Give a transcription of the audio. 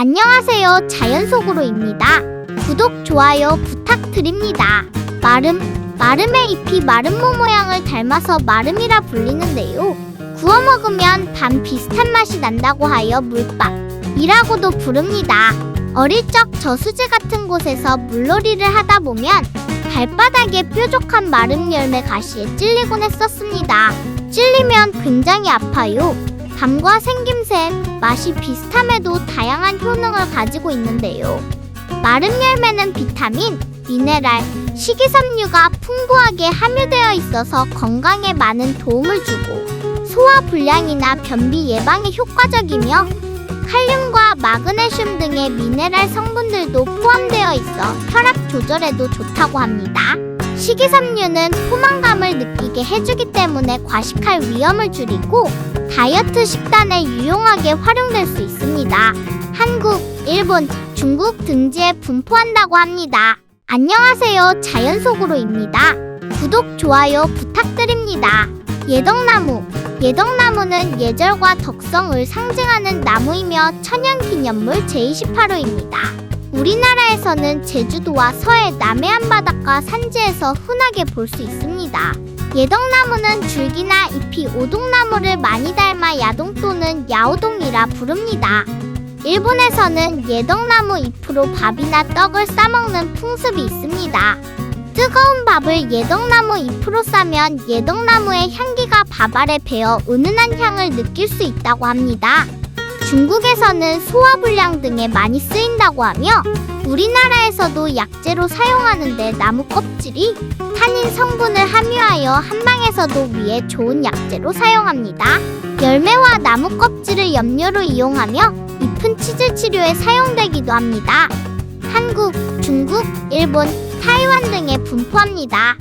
안녕하세요. 자연 속으로입니다. 구독, 좋아요 부탁드립니다. 마름, 마름의 잎이 마름모 모양을 닮아서 마름이라 불리는데요. 구워 먹으면 반 비슷한 맛이 난다고 하여 물밥이라고도 부릅니다. 어릴 적 저수지 같은 곳에서 물놀이를 하다 보면 발바닥에 뾰족한 마름 열매 가시에 찔리곤 했었습니다. 찔리면 굉장히 아파요. 밤과 생김새, 맛이 비슷함에도 다양한 효능을 가지고 있는데요. 마름 열매는 비타민, 미네랄, 식이섬유가 풍부하게 함유되어 있어서 건강에 많은 도움을 주고 소화 불량이나 변비 예방에 효과적이며 칼륨과 마그네슘 등의 미네랄 성분들도 포함되어 있어 혈압 조절에도 좋다고 합니다. 식이섬유는 포만감을 느끼게 해주기 때문에 과식할 위험을 줄이고 다이어트 식단에 유용하게 활용될 수 있습니다. 한국, 일본, 중국 등지에 분포한다고 합니다. 안녕하세요. 자연속으로입니다. 구독, 좋아요 부탁드립니다. 예덕나무. 예덕나무는 예절과 덕성을 상징하는 나무이며 천연기념물 제28호입니다. 우리나라에서는 제주도와 서해 남해안 바닷가 산지에서 흔하게 볼 수 있습니다. 예덕나무는 줄기나 잎이 오동나무를 많이 닮아 야동 또는 야오동이라 부릅니다. 일본에서는 예덕나무 잎으로 밥이나 떡을 싸먹는 풍습이 있습니다. 뜨거운 밥을 예덕나무 잎으로 싸면 예덕나무의 향기가 밥 아래 배어 은은한 향을 느낄 수 있다고 합니다. 중국에서는 소화불량 등에 많이 쓰인다고 하며 우리나라에서도 약재로 사용하는데 나무 껍질이 탄닌 성분을 함유하여 한방에서도 위에 좋은 약재로 사용합니다. 열매와 나무 껍질을 염료로 이용하며 잎은 치질 치료에 사용되기도 합니다. 한국, 중국, 일본, 타이완 등에 분포합니다.